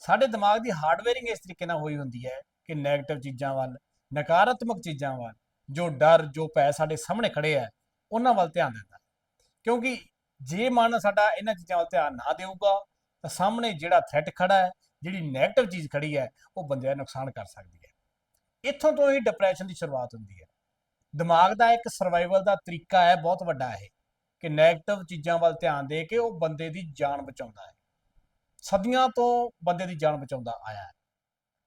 ਸਾਡੇ ਦਿਮਾਗ ਦੀ ਹਾਰਡਵੇਅਰਿੰਗ ਇਸ ਤਰੀਕੇ ਨਾਲ ਹੋਈ ਹੁੰਦੀ ਹੈ ਕਿ ਨੈਗੇਟਿਵ ਚੀਜ਼ਾਂ ਵੱਲ, ਨਕਾਰਾਤਮਕ ਚੀਜ਼ਾਂ ਵੱਲ ਜੋ ਡਰ, ਜੋ ਪੈ ਸਾਡੇ ਸਾਹਮਣੇ ਖੜੇ ਆ, ਉਹਨਾਂ ਵੱਲ ਧਿਆਨ ਦਿੰਦਾ। ਕਿਉਂਕਿ ਜੇ ਮਨ ਸਾਡਾ ਇਹਨਾਂ ਚੀਜ਼ਾਂ ਵੱਲ ਧਿਆਨ ਨਾ ਦੇਊਗਾ, ਤਾਂ ਸਾਹਮਣੇ ਜਿਹੜਾ ਥ੍ਰੈਟ ਖੜਾ ਹੈ, ਜਿਹੜੀ ਨੈਗੇਟਿਵ ਚੀਜ਼ ਖੜੀ ਹੈ, ਉਹ ਬੰਦੇ ਦਾ ਨੁਕਸਾਨ ਕਰ ਸਕਦੀ ਹੈ। ਇੱਥੋਂ ਤੋਂ ਹੀ ਡਿਪਰੈਸ਼ਨ ਦੀ ਸ਼ੁਰੂਆਤ ਹੁੰਦੀ ਹੈ। ਦਿਮਾਗ ਦਾ ਇੱਕ ਸਰਵਾਈਵਲ ਦਾ ਤਰੀਕਾ ਹੈ, ਬਹੁਤ ਵੱਡਾ ਇਹ, ਕਿ ਨੈਗੇਟਿਵ ਚੀਜ਼ਾਂ ਵੱਲ ਧਿਆਨ ਦੇ ਕੇ ਉਹ ਬੰਦੇ ਦੀ ਜਾਨ ਬਚਾਉਂਦਾ ਹੈ। ਸਦੀਆਂ ਤੋਂ ਬੰਦੇ ਦੀ ਜਾਨ ਬਚਾਉਂਦਾ ਆਇਆ ਹੈ।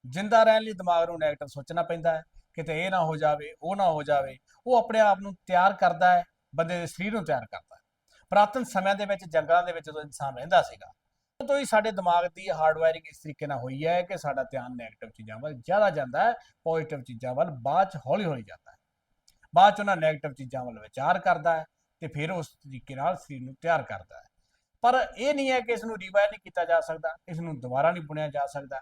ਜਿੰਦਾ ਰਹਿਣ ਲਈ ਦਿਮਾਗ ਨੂੰ ਨੈਗੇਟਿਵ ਸੋਚਣਾ ਪੈਂਦਾ ਹੈ। ਕਿਤੇ ਇਹ ਨਾ ਹੋ ਜਾਵੇ, ਉਹ ਨਾ ਹੋ ਜਾਵੇ, ਉਹ ਆਪਣੇ ਆਪ ਨੂੰ ਤਿਆਰ ਕਰਦਾ ਹੈ, ਬੰਦੇ ਦੇ ਸਰੀਰ ਨੂੰ ਤਿਆਰ ਕਰਦਾ ਹੈ। ਪ੍ਰਾਤਨ ਸਮਿਆਂ ਦੇ ਵਿੱਚ, ਜੰਗਲਾਂ ਦੇ ਵਿੱਚ ਜਦੋਂ ਇਨਸਾਨ ਰਹਿੰਦਾ ਸੀਗਾ, ਉਦੋਂ ਹੀ ਸਾਡੇ ਦਿਮਾਗ ਦੀ ਹਾਰਡਵੇਅਰਿੰਗ ਇਸ ਤਰੀਕੇ ਨਾਲ ਹੋਈ ਹੈ ਕਿ ਸਾਡਾ ਧਿਆਨ ਨੈਗੇਟਿਵ ਚੀਜ਼ਾਂ ਵੱਲ ਜ਼ਿਆਦਾ ਜਾਂਦਾ ਹੈ ਪੋਜ਼ਿਟਿਵ ਚੀਜ਼ਾਂ ਵੱਲ ਬਾਅਦ ਚ ਹੌਲੀ-ਹੌਲੀ ਜਾਂਦਾ ਹੈ। ਬਾਅਦ ਚ ਉਹਨਾਂ ਨੈਗੇਟਿਵ ਚੀਜ਼ਾਂ ਵੱਲ ਵਿਚਾਰ ਕਰਦਾ ਹੈ ਤੇ ਫਿਰ ਉਸ ਤਰੀਕੇ ਨਾਲ ਸਰੀਰ ਨੂੰ ਤਿਆਰ ਕਰਦਾ ਹੈ। ਪਰ ਇਹ ਨਹੀਂ ਹੈ ਕਿ ਇਸ ਨੂੰ ਰੀਵਾਇਰ ਨਹੀਂ ਕੀਤਾ ਜਾ ਸਕਦਾ, ਇਸ ਨੂੰ ਦੁਬਾਰਾ ਨਹੀਂ ਬੁਣਿਆ ਜਾ ਸਕਦਾ।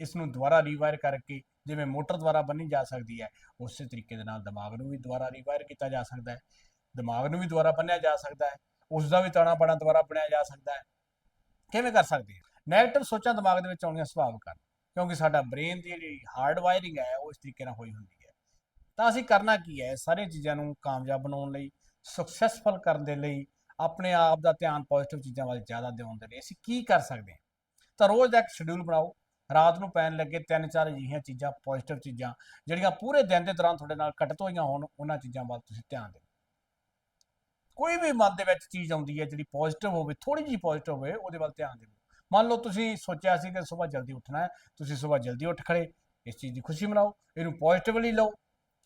ਇਸ ਨੂੰ ਦੁਬਾਰਾ ਰੀਵਾਇਰ ਕਰਕੇ ਜਿਵੇਂ ਮੋਟਰ ਦੁਆਰਾ ਬੰਨੀ ਜਾ ਸਕਦੀ ਹੈ, ਉਸੇ ਤਰੀਕੇ ਦੇ ਨਾਲ ਦਿਮਾਗ ਨੂੰ ਵੀ ਦੁਬਾਰਾ ਰੀਵਾਇਰ ਕੀਤਾ ਜਾ ਸਕਦਾ ਹੈ। ਦਿਮਾਗ ਨੂੰ ਵੀ ਦੁਬਾਰਾ ਬੰਨਿਆ ਜਾ ਸਕਦਾ ਹੈ, ਉਸ ਦਾ ਵੀ ਤਾਣਾ ਬਾਣਾ ਦੁਬਾਰਾ ਬਣਾਇਆ ਜਾ ਸਕਦਾ ਹੈ। ਕਿਵੇਂ ਕਰ ਸਕਦੇ ਹਾਂ? 네ਗੇਟਿਵ ਸੋਚਾਂ ਦਿਮਾਗ ਦੇ ਵਿੱਚ ਆਉਣੀਆਂ ਸੁਭਾਵਿਕ ਹਨ, ਕਿਉਂਕਿ ਸਾਡਾ ਬ੍ਰੇਨ ਦੀ ਜਿਹੜੀ ਹਾਰਡ ਵਾਇਰਿੰਗ ਹੈ, ਉਹ ਇਸ ਤਰੀਕੇ ਨਾਲ ਹੋਈ ਹੁੰਦੀ ਹੈ। ਤਾਂ ਅਸੀਂ ਕਰਨਾ ਕੀ ਹੈ? ਸਾਰੇ ਚੀਜ਼ਾਂ ਨੂੰ ਕਾਮਯਾਬ ਬਣਾਉਣ ਲਈ ਸਕਸੈਸਫੁਲ ਕਰਨ ਦੇ ਲਈ ਆਪਣੇ ਆਪ ਦਾ ਧਿਆਨ ਪੋਜ਼ਿਟਿਵ ਚੀਜ਼ਾਂ ਵੱਲ ਜ਼ਿਆਦਾ ਦਿਵਾਉਣ ਦੇ ਲਈ ਅਸੀਂ ਕੀ ਕਰ ਸਕਦੇ ਹਾਂ? ਤਾਂ ਰੋਜ਼ ਦਾ ਇੱਕ ਸ਼ਡਿਊਲ ਬਣਾਓ। ਰਾਤ ਨੂੰ ਪੈਣ ਲੱਗੇ ਤਿੰਨ ਚਾਰ ਅਜਿਹੀਆਂ ਚੀਜ਼ਾਂ ਪੋਜ਼ਿਟਿਵ ਚੀਜ਼ਾਂ, ਜਿਹੜੀਆਂ ਪੂਰੇ ਦਿਨ ਦੇ ਦੌਰਾਨ ਤੁਹਾਡੇ ਨਾਲ ਘਟਤ ਹੋਈਆਂ ਹੋਣ, ਉਹਨਾਂ ਚੀਜ਼ਾਂ ਵੱਲ ਤੁਸੀਂ ਧਿਆਨ ਦਿਓ। ਕੋਈ ਵੀ ਮਨ ਦੇ ਵਿੱਚ ਚੀਜ਼ ਆਉਂਦੀ ਹੈ ਜਿਹੜੀ ਪੋਜ਼ਿਟਿਵ ਹੋਵੇ ਥੋੜੀ ਜਿਹੀ ਪੋਜ਼ਿਟਿਵ ਹੋਵੇ, ਉਹਦੇ ਵੱਲ ਧਿਆਨ ਦਿਓ। ਮੰਨ ਲਓ ਤੁਸੀਂ ਸੋਚਿਆ ਸੀ ਕਿ ਸਵੇਰ ਜਲਦੀ ਉੱਠਣਾ ਹੈ, ਤੁਸੀਂ ਸਵੇਰ ਜਲਦੀ ਉੱਠ ਖੜੇ ਇਸ ਚੀਜ਼ ਦੀ ਖੁਸ਼ੀ ਮਨਾਓ, ਇਹਨੂੰ ਪੋਜ਼ਿਟਿਵਲੀ ਲਓ।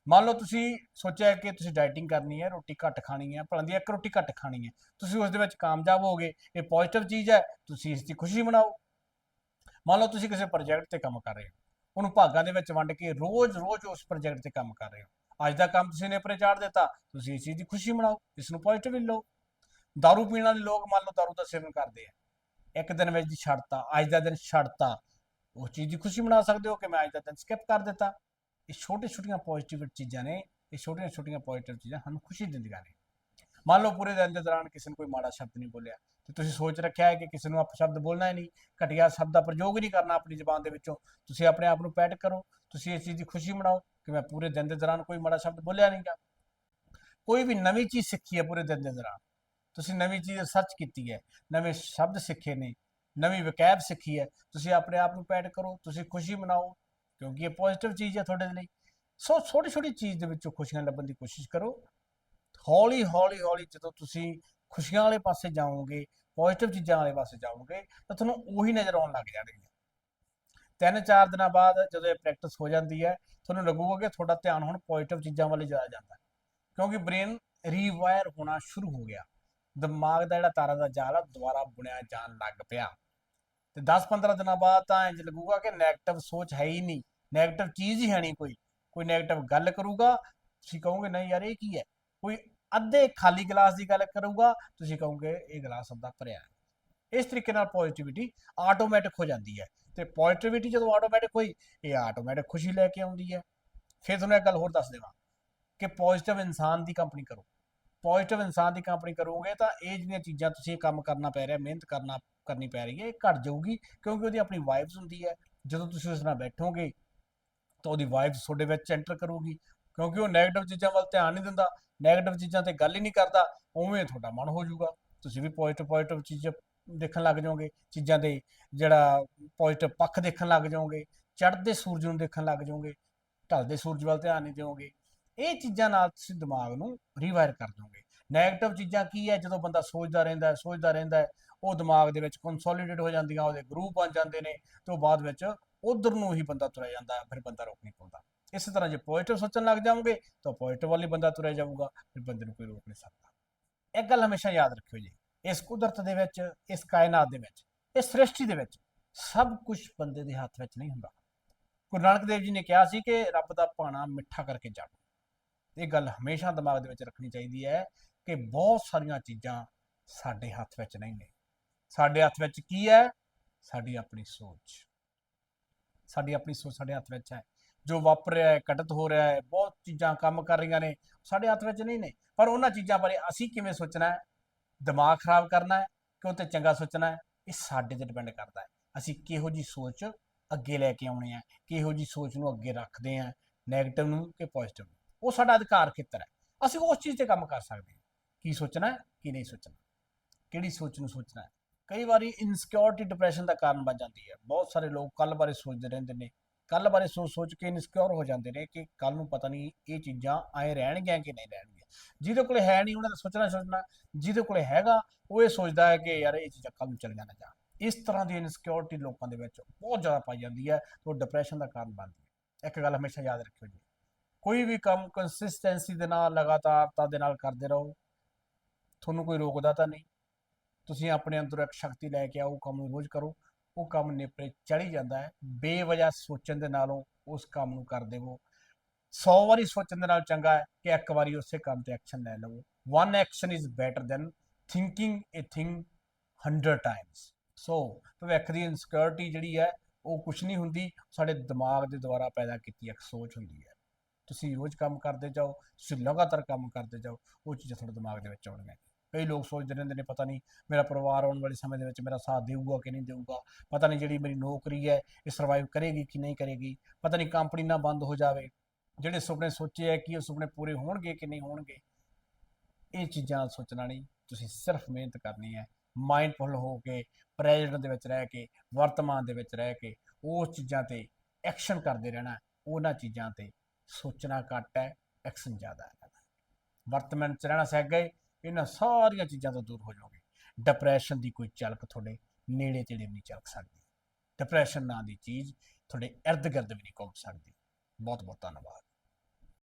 ਮੰਨ ਲਓ ਤੁਸੀਂ ਸੋਚਿਆ ਕਿ ਤੁਸੀਂ ਡਾਈਟਿੰਗ ਕਰਨੀ ਹੈ, ਰੋਟੀ ਘੱਟ ਖਾਣੀ ਹੈ, ਭਲਾਂ ਦੀ ਇੱਕ ਰੋਟੀ ਘੱਟ ਖਾਣੀ ਹੈ, ਤੁਸੀਂ ਉਸ ਦੇ ਵਿੱਚ ਕਾਮਯਾਬ ਹੋਗੇ, ਇਹ ਪੋਜ਼ਿਟਿਵ ਚੀਜ਼ ਹੈ, ਤੁਸੀਂ ਇਸ ਦੀ ਖੁਸ਼ੀ ਮਨਾਓ। ਮੰਨ ਲਓ ਤੁਸੀਂ ਕਿਸੇ ਪ੍ਰੋਜੈਕਟ ਤੇ ਕੰਮ ਕਰ ਰਹੇ ਹੋ, ਉਹਨੂੰ ਭਾਗਾਂ ਦੇ ਵਿੱਚ ਵੰਡ ਕੇ ਰੋਜ਼-ਰੋਜ਼ ਉਸ ਪ੍ਰੋਜੈਕਟ ਤੇ ਕੰਮ ਕਰ ਰਹੇ ਹੋ। ਅੱਜ ਦਾ ਕੰਮ ਤੁਸੀਂ ਨੇ ਉੱਪਰੇ ਚਾੜ ਦਿੱਤਾ, ਤੁਸੀਂ ਇਸ ਚੀਜ਼ ਦੀ ਖੁਸ਼ੀ ਮਨਾਓ, ਇਸ ਨੂੰ ਪੋਜ਼ਿਟਿਵਲੀ ਲਓ। ਦਾਰੂ ਪੀਣ ਵਾਲੇ ਲੋਕ ਮੰਨ ਲਓ ਦਾਰੂ ਦਾ ਸੇਵਨ ਕਰਦੇ ਆ, ਇੱਕ ਦਿਨ ਵਿੱਚ ਦੀ ਛੱਡਤਾ, ਅੱਜ ਦਾ ਦਿਨ ਛੱਡਤਾ, ਉਸ ਚੀਜ਼ ਦੀ ਖੁਸ਼ੀ ਮਨਾ ਸਕਦੇ ਹੋ ਕਿ ਮੈਂ ਅੱਜ ਦਾ ਦਿਨ ਸਕਿਪ ਕਰ ਦਿੱਤਾ। ਇਹ ਛੋਟੇ ਛੋਟੀਆਂ ਪੋਜ਼ਿਟਿਵ ਚੀਜ਼ਾਂ ਨੇ, ਇਹ ਛੋਟੀਆਂ ਛੋਟੀਆਂ ਪੋਜ਼ਿਟਿਵ ਚੀਜ਼ਾਂ ਸਾਨੂੰ ਖੁਸ਼ੀ ਦਿੰਦੀਆਂ ਨੇ। ਮੰਨ ਲਓ ਪੂਰੇ ਦਿਨ ਦੇ ਦੌਰਾਨ ਕਿਸੇ ਨੇ ਕੋਈ ਮਾੜਾ ਸ਼ਬਦ ਨਹੀਂ ਬੋਲਿਆ, ਤੇ ਤੁਸੀਂ ਸੋਚ ਰੱਖਿਆ ਹੈ ਕਿ ਕਿਸੇ ਨੂੰ ਅਪਸ਼ਬਦ ਬੋਲਣਾ ਹੀ ਨਹੀਂ, ਘਟੀਆ ਸ਼ਬਦ ਦਾ ਪ੍ਰਯੋਗ ਨਹੀਂ ਕਰਨਾ ਆਪਣੀ ਜ਼ੁਬਾਨ ਦੇ ਵਿੱਚੋਂ, ਤੁਸੀਂ ਆਪਣੇ ਆਪ ਨੂੰ ਪੈਟ ਕਰੋ, ਤੁਸੀਂ ਇਸ ਚੀਜ਼ ਦੀ ਖੁਸ਼ੀ ਮਨਾਓ ਕਿ ਮੈਂ ਪੂਰੇ ਦਿਨ ਦੇ ਦੌਰਾਨ ਕੋਈ ਮਾੜਾ ਸ਼ਬਦ ਬੋਲਿਆ ਨਹੀਂਗਾ ਕੋਈ ਵੀ ਨਵੀਂ ਚੀਜ਼ ਸਿੱਖੀ ਹੈ ਪੂਰੇ ਦਿਨ ਦੇ ਦੌਰਾਨ, ਤੁਸੀਂ ਨਵੀਂ ਚੀਜ਼ ਸਰਚ ਕੀਤੀ ਹੈ, ਨਵੇਂ ਸ਼ਬਦ ਸਿੱਖੇ ਨੇ, ਨਵੀਂ ਵਕੈਬ ਸਿੱਖੀ ਹੈ, ਤੁਸੀਂ ਆਪਣੇ ਆਪ ਨੂੰ ਪੈਟ ਕਰੋ, ਤੁਸੀਂ ਖੁਸ਼ੀ ਮਨਾਓ ਕਿਉਂਕਿ ਇਹ ਪੋਜ਼ਿਟਿਵ ਚੀਜ਼ ਹੈ ਤੁਹਾਡੇ ਲਈ। ਸੋ ਛੋਟੀ ਛੋਟੀ ਚੀਜ਼ ਦੇ ਵਿੱਚੋਂ ਖੁਸ਼ੀਆਂ ਲੱਭਣ ਦੀ ਕੋਸ਼ਿਸ਼ ਕਰੋ। ਹੌਲੀ ਹੌਲੀ ਹੌਲੀ ਜਦੋਂ ਤੁਸੀਂ ਖੁਸ਼ੀਆਂ ਵਾਲੇ ਪਾਸੇ ਜਾਓਗੇ ਪੋਜ਼ਿਟਿਵ ਚੀਜ਼ਾਂ ਵਾਲੇ ਪਾਸੇ ਜਾਓਗੇ, ਤਾਂ ਤੁਹਾਨੂੰ ਉਹੀ ਨਜ਼ਰ ਆਉਣ ਲੱਗ ਜਾਣਗੀਆਂ। ਤਿੰਨ ਚਾਰ ਦਿਨਾਂ ਬਾਅਦ ਜਦੋਂ ਇਹ ਪ੍ਰੈਕਟਿਸ ਹੋ ਜਾਂਦੀ ਹੈ, ਤੁਹਾਨੂੰ ਲੱਗੂਗਾ ਕਿ ਤੁਹਾਡਾ ਧਿਆਨ ਹੁਣ ਪੋਜ਼ਿਟਿਵ ਚੀਜ਼ਾਂ ਵੱਲ ਜ਼ਿਆਦਾ ਜਾਂਦਾ ਕਿਉਂਕਿ ਬ੍ਰੇਨ ਰੀਵਾਇਰ ਹੋਣਾ ਸ਼ੁਰੂ ਹੋ ਗਿਆ। ਦਿਮਾਗ ਦਾ ਜਿਹੜਾ ਤਾਰਾਂ ਦਾ ਜਾਲ ਆ, ਦੁਬਾਰਾ ਬੁਣਿਆ ਜਾਣ ਲੱਗ ਪਿਆ। ਤੇ 10-15 ਦਿਨਾਂ ਬਾਅਦ ਤਾਂ ਇੰਜ ਲੱਗੂਗਾ ਕਿ 네ਗੇਟਿਵ ਸੋਚ ਹੈ ਹੀ ਨਹੀਂ। 네ਗੇਟਿਵ ਚੀਜ਼ ਹੀ ਹੈ ਨਹੀਂ ਕੋਈ। ਕੋਈ 네ਗੇਟਿਵ ਗੱਲ ਕਰੂਗਾ, ਤੁਸੀਂ ਕਹੋਗੇ, ਨਹੀਂ ਯਾਰ, ਇਹ ਕੀ ਹੈ? ਕੋਈ ਅੱਧੇ ਖਾਲੀ ਗਲਾਸ ਦੀ ਗੱਲ ਕਰੂਗਾ, ਤੁਸੀਂ ਕਹੋਗੇ, ਇਹ ਗਲਾਸ ਅੱਧਾ ਭਰਿਆ ਹੈ। ਇਸ ਤਰੀਕੇ ਨਾਲ ਪੋਜ਼ਿਟਿਵਿਟੀ ਆਟੋਮੈਟਿਕ ਹੋ ਜਾਂਦੀ ਹੈ। ਤੇ ਪੋਜ਼ਿਟਿਵਿਟੀ ਜਦੋਂ ਆਟੋਮੈਟਿਕ ਹੋਈ, ਇਹ ਆਟੋਮੈਟਿਕ ਖੁਸ਼ੀ ਲੈ ਕੇ ਆਉਂਦੀ ਹੈ। ਫਿਰ ਤੁਹਾਨੂੰ ਇੱਕ ਗੱਲ ਹੋਰ ਦੱਸ ਦੇਵਾਂ ਕਿ ਪੋਜ਼ਿਟਿਵ ਇਨਸਾਨ ਦੀ ਕੰਪਨੀ ਕਰੋ। ਪੋਜ਼ਿਟਿਵ ਇਨਸਾਨ ਦੀ ਕੰਪਨੀ ਕਰੋਗੇ ਤਾਂ ਇਹ ਜਿਹੜੀਆਂ ਚੀਜ਼ਾਂ ਤੁਸੀਂ ਇਹ ਕੰਮ ਕਰਨਾ ਪੈ ਰਿਹਾ, ਮਿਹਨਤ ਕਰਨਾ, ਕਰਨੀ ਪੈ ਰਹੀ ਹੈ, ਇਹ ਘਟ ਜਾਊਗੀ ਕਿਉਂਕਿ ਉਹਦੀ ਆਪਣੀ ਵਾਈਬਸ ਹੁੰਦੀ ਹੈ। ਜਦੋਂ ਤੁਸੀਂ ਉਸ ਨਾਲ ਬੈਠੋਗੇ ਤਾਂ ਉਹਦੀ ਵਾਈਫ ਤੁਹਾਡੇ ਵਿੱਚ ਐਂਟਰ ਕਰੂਗੀ, ਕਿਉਂਕਿ ਉਹ ਨੈਗੇਟਿਵ ਚੀਜ਼ਾਂ ਵੱਲ ਧਿਆਨ ਨਹੀਂ ਦਿੰਦਾ ਨੈਗੇਟਿਵ ਚੀਜ਼ਾਂ ਤੇ ਗੱਲ ਹੀ ਨਹੀਂ ਕਰਦਾ, ਉਵੇਂ ਤੁਹਾਡਾ ਮਨ ਹੋ ਜਾਊਗਾ। ਤੁਸੀਂ ਵੀ ਪੋਜ਼ਿਟਿਵ ਪੋਜ਼ਿਟਿਵ ਚੀਜ਼ਾਂ ਦੇਖਣ ਲੱਗ ਜਾਓਗੇ, ਚੀਜ਼ਾਂ ਦੇ ਜਿਹੜਾ ਪੋਜ਼ਿਟਿਵ ਪੱਖ ਦੇਖਣ ਲੱਗ ਜਾਓਗੇ, ਚੜ੍ਹਦੇ ਸੂਰਜ ਨੂੰ ਦੇਖਣ ਲੱਗ ਜਾਓਗੇ, ਢਲਦੇ ਸੂਰਜ ਵੱਲ ਧਿਆਨ ਨਹੀਂ ਦਿਓਗੇ, ਇਹ ਚੀਜ਼ਾਂ ਨਾਲ ਤੁਸੀਂ ਦਿਮਾਗ ਨੂੰ ਰੀਵਾਇਰ ਕਰ ਦੋਗੇ ਨੈਗੇਟਿਵ ਚੀਜ਼ਾਂ ਕੀ ਹੈ? ਜਦੋਂ ਬੰਦਾ ਸੋਚਦਾ ਰਹਿੰਦਾ ਹੈ, ਸੋਚਦਾ ਰਹਿੰਦਾ ਹੈ, ਉਹ ਦਿਮਾਗ ਦੇ ਵਿੱਚ ਕੰਸੋਲੀਡੇਟ ਹੋ ਜਾਂਦੀਆਂ, ਉਹਦੇ ਗਰੂਪ ਬਣ ਜਾਂਦੇ ਨੇ, ਤੇ ਉਹ ਬਾਅਦ ਵਿੱਚ ਉਧਰ ਨੂੰ ਹੀ ਬੰਦਾ ਤੁਰਿਆ ਜਾਂਦਾ, ਫਿਰ ਬੰਦਾ ਰੋਕ ਨਹੀਂ ਪਾਉਂਦਾ। ਇਸੇ ਤਰ੍ਹਾਂ ਜੇ ਪੋਜ਼ਿਟਿਵ ਸੋਚਣ ਲੱਗ ਜਾਓਗੇ, ਤਾਂ ਪੋਜ਼ਿਟਿਵ ਵਾਲੀ ਬੰਦਾ ਤੁਰਿਆ ਜਾਊਗਾ, ਫਿਰ ਬੰਦੇ ਨੂੰ ਕੋਈ ਰੋਕ ਨਹੀਂ ਸਕਦਾ। ਇੱਕ ਗੱਲ ਹਮੇਸ਼ਾ ਯਾਦ ਰੱਖਿਓ ਜੀ, ਇਸ ਕੁਦਰਤ ਦੇ ਵਿੱਚ, ਇਸ ਕਾਇਨਾਤ ਦੇ ਵਿੱਚ, ਇਸ ਸ੍ਰਿਸ਼ਟੀ ਦੇ ਵਿੱਚ ਸਭ ਕੁਝ ਬੰਦੇ ਦੇ ਹੱਥ ਵਿੱਚ ਨਹੀਂ ਹੁੰਦਾ। ਗੁਰੂ ਨਾਨਕ ਦੇਵ ਜੀ ਨੇ ਕਿਹਾ ਸੀ ਕਿ ਰੱਬ ਦਾ ਭਾਣਾ ਮਿੱਠਾ ਕਰਕੇ ਜਾਣੋ। ਇਹ ਗੱਲ ਹਮੇਸ਼ਾ ਦਿਮਾਗ ਦੇ ਵਿੱਚ ਰੱਖਣੀ ਚਾਹੀਦੀ ਹੈ ਕਿ ਬਹੁਤ ਸਾਰੀਆਂ ਚੀਜ਼ਾਂ ਸਾਡੇ ਹੱਥ ਵਿੱਚ ਨਹੀਂ ਨੇ। ਸਾਡੇ ਹੱਥ ਵਿੱਚ ਕੀ ਹੈ? ਸਾਡੀ ਆਪਣੀ ਸੋਚ। ਸਾਡੀ ਆਪਣੀ ਸੋਚ ਸਾਡੇ ਹੱਥ ਵਿੱਚ ਹੈ। ਜੋ ਵਾਪਰ ਰਿਹਾ ਹੈ, ਘਟਤ ਹੋ ਰਿਹਾ ਹੈ, ਬਹੁਤ ਚੀਜ਼ਾਂ ਕੰਮ ਕਰ ਰਹੀਆਂ ਨੇ, ਸਾਡੇ ਹੱਥ ਵਿੱਚ ਨਹੀਂ ਨੇ। ਪਰ ਉਹਨਾਂ ਚੀਜ਼ਾਂ ਬਾਰੇ ਅਸੀਂ ਕਿਵੇਂ ਸੋਚਣਾ ਹੈ? ਦਿਮਾਗ ਖਰਾਬ ਕਰਨਾ ਹੈ ਕਿ ਉਹ ਤੇ ਚੰਗਾ ਸੋਚਣਾ ਹੈ? ਇਹ ਸਾਡੇ ਤੇ ਡਿਪੈਂਡ ਕਰਦਾ ਹੈ। ਅਸੀਂ ਕਿਹੋ ਜੀ ਸੋਚ ਅੱਗੇ ਲੈ ਕੇ ਆਉਣੇ ਹੈ? ਕਿਹੋ ਜੀ ਸੋਚ ਨੂੰ ਅੱਗੇ ਰੱਖਦੇ ਹਾਂ? 네ਗੇਟਿਵ ਨੂੰ ਕਿ ਪੋਜ਼ਿਟਿਵ ਨੂੰ? ਉਹ ਸਾਡਾ ਅਧਿਕਾਰ ਖੇਤਰ ਹੈ। ਅਸੀਂ ਉਸ ਚੀਜ਼ ਤੇ ਕੰਮ ਕਰ ਸਕਦੇ ਹਾਂ। ਕੀ ਸੋਚਣਾ ਹੈ? ਕੀ ਨਹੀਂ ਸੋਚਣਾ? ਕਿਹੜੀ ਸੋਚ ਨੂੰ ਸੋਚਣਾ ਹੈ? ਕਈ ਵਾਰੀ ਇਨਸਿਕਿਉਰਿਟੀ ਡਿਪਰੈਸ਼ਨ ਦਾ ਕਾਰਨ ਬਣ ਜਾਂਦੀ ਹੈ। ਬਹੁਤ ਸਾਰੇ ਲੋਕ ਕੱਲ ਬਾਰੇ ਸੋਚਦੇ ਰਹਿੰਦੇ ਨੇ। ਕੱਲ ਬਾਰੇ ਸੋਚ ਸੋਚ ਕੇ ਇਨਸਿਕਿਉਰ ਹੋ ਜਾਂਦੇ ਨੇ ਕਿ ਕੱਲ ਨੂੰ ਪਤਾ ਨਹੀਂ ਇਹ ਚੀਜ਼ਾਂ ਆਏ ਰਹਿਣਗੀਆਂ ਕਿ ਨਹੀਂ ਰਹਿਣਗੀਆਂ। ਜਿਹਦੇ ਕੋਲੇ ਹੈ ਨਹੀਂ, ਉਹਨਾਂ ਦਾ ਸੋਚਣਾ ਸੋਚਣਾ। ਜਿਹਦੇ ਕੋਲੇ ਹੈਗਾ, ਉਹ ਇਹ ਸੋਚਦਾ ਹੈ ਕਿ ਯਾਰ ਇਹ ਚੀਜ਼ਾਂ ਕੱਲ ਨੂੰ ਚੱਲ ਜਾਣਾ। ਜਾ ਇਸ ਤਰ੍ਹਾਂ ਦੀ ਇਨਸਿਕਿਉਰਿਟੀ ਲੋਕਾਂ ਦੇ ਵਿੱਚ ਬਹੁਤ ਜ਼ਿਆਦਾ ਪਾਈ ਜਾਂਦੀ ਹੈ ਉਹ ਡਿਪਰੈਸ਼ਨ ਦਾ ਕਾਰਨ ਬਣਦੀ ਹੈ। ਇੱਕ ਗੱਲ ਹਮੇਸ਼ਾ ਯਾਦ ਰੱਖਿਓ ਜੀ। ਕੋਈ ਵੀ ਕੰਮ ਕੰਸਿਸਟੈਂਸੀ ਦੇ ਨਾਲ, ਲਗਾਤਾਰਤਾ ਦੇ ਨਾਲ ਕਰਦੇ ਰਹੋ। ਤੁਹਾਨੂੰ ਕੋਈ ਰੋਕਦਾ ਤਾਂ ਨਹੀਂ। ਤੁਸੀਂ ਆਪਣੇ ਅੰਦਰ ਇੱਕ ਸ਼ਕਤੀ ਲੈ ਕੇ ਆਓ, ਉਹ ਕੰਮ ਨੂੰ ਰੋਜ਼ ਕਰੋ, ਉਹ ਕੰਮ ਨੇਪਰੇ ਚੜੀ ਜਾਂਦਾ ਹੈ। ਬੇਵਜ੍ਹਾ ਸੋਚਣ ਦੇ ਨਾਲੋਂ ਉਸ ਕੰਮ ਨੂੰ ਕਰ ਦੇਵੋ। 100 ਵਾਰੀ ਸੋਚਣ ਦੇ ਨਾਲ ਚੰਗਾ ਹੈ ਕਿ ਇੱਕ ਵਾਰੀ ਉਸੇ ਕੰਮ ਤੇ ਐਕਸ਼ਨ ਲੈ ਲਵੋ। One action is better than thinking a thing 100 times so ਭਵਿੱਖ ਦੀ ਇਨਸਿਕਿਉਰਿਟੀ ਜਿਹੜੀ ਹੈ, ਉਹ ਕੁਝ ਨਹੀਂ ਹੁੰਦੀ, ਸਾਡੇ ਦਿਮਾਗ ਦੇ ਦੁਆਰਾ ਪੈਦਾ ਕੀਤੀ ਇੱਕ ਸੋਚ ਹੁੰਦੀ ਹੈ। ਤੁਸੀਂ ਰੋਜ਼ ਕੰਮ ਕਰਦੇ ਜਾਓ, ਤੁਸੀਂ ਲਗਾਤਾਰ ਕੰਮ ਕਰਦੇ ਜਾਓ, ਉਹ ਚੀਜ਼ਾਂ ਤੁਹਾਡੇ ਦਿਮਾਗ ਦੇ ਵਿੱਚ ਆਉਣਗੀਆਂ। ਕਈ ਲੋਕ ਸੋਚਦੇ ਰਹਿੰਦੇ ਨੇ, ਪਤਾ ਨਹੀਂ ਮੇਰਾ ਪਰਿਵਾਰ ਆਉਣ ਵਾਲੇ ਸਮੇਂ ਦੇ ਵਿੱਚ ਮੇਰਾ ਸਾਥ ਦੇਊਗਾ ਕਿ ਨਹੀਂ ਦੇਊਗਾ। ਪਤਾ ਨਹੀਂ ਜਿਹੜੀ ਮੇਰੀ ਨੌਕਰੀ ਹੈ, ਇਹ ਸਰਵਾਈਵ ਕਰੇਗੀ ਕਿ ਨਹੀਂ ਕਰੇਗੀ। ਪਤਾ ਨਹੀਂ ਕੰਪਨੀ ਨਾ ਬੰਦ ਹੋ ਜਾਵੇ। ਜਿਹੜੇ ਸੁਪਨੇ ਸੋਚੇ ਹੈ ਕਿ ਉਹ ਸੁਪਨੇ ਪੂਰੇ ਹੋਣਗੇ ਕਿ ਨਹੀਂ ਹੋਣਗੇ, ਇਹ ਚੀਜ਼ਾਂ ਸੋਚਣਾ ਨਹੀਂ। ਤੁਸੀਂ ਸਿਰਫ ਮਿਹਨਤ ਕਰਨੀ ਹੈ। ਮਾਈਂਡਫੁਲ ਹੋ ਕੇ ਪ੍ਰੈਜ਼ੈਂਟ ਦੇ ਵਿੱਚ ਰਹਿ ਕੇ, ਵਰਤਮਾਨ ਦੇ ਵਿੱਚ ਰਹਿ ਕੇ ਉਸ ਚੀਜ਼ਾਂ ਤੇ ਐਕਸ਼ਨ ਕਰਦੇ ਰਹਿਣਾ, ਉਹਨਾਂ ਚੀਜ਼ਾਂ ਤੇ ਸੋਚਣਾ ਘੱਟ ਹੈ ਐਕਸ਼ਨ ਜ਼ਿਆਦਾ ਹੈ। ਵਰਤਮਾਨ ਚ ਰਹਿਣਾ ਸਿੱਖ ਗਏ ਇਹਨਾਂ ਸਾਰੀਆਂ ਚੀਜ਼ਾਂ ਤੋਂ ਦੂਰ ਹੋ ਜਾਓਗੇ। ਡਿਪਰੈਸ਼ਨ ਦੀ ਕੋਈ ਝਲਕ ਤੁਹਾਡੇ ਨੇੜੇ ਤੇੜੇ ਵੀ ਨਹੀਂ ਝਲਕ ਸਕਦੀ। ਡਿਪਰੈਸ਼ਨ ਨਾਂ ਦੀ ਚੀਜ਼ ਤੁਹਾਡੇ ਇਰਦ ਗਿਰਦ ਵੀ ਨਹੀਂ ਘੁੰਮ ਸਕਦੀ। ਬਹੁਤ ਬਹੁਤ ਧੰਨਵਾਦ।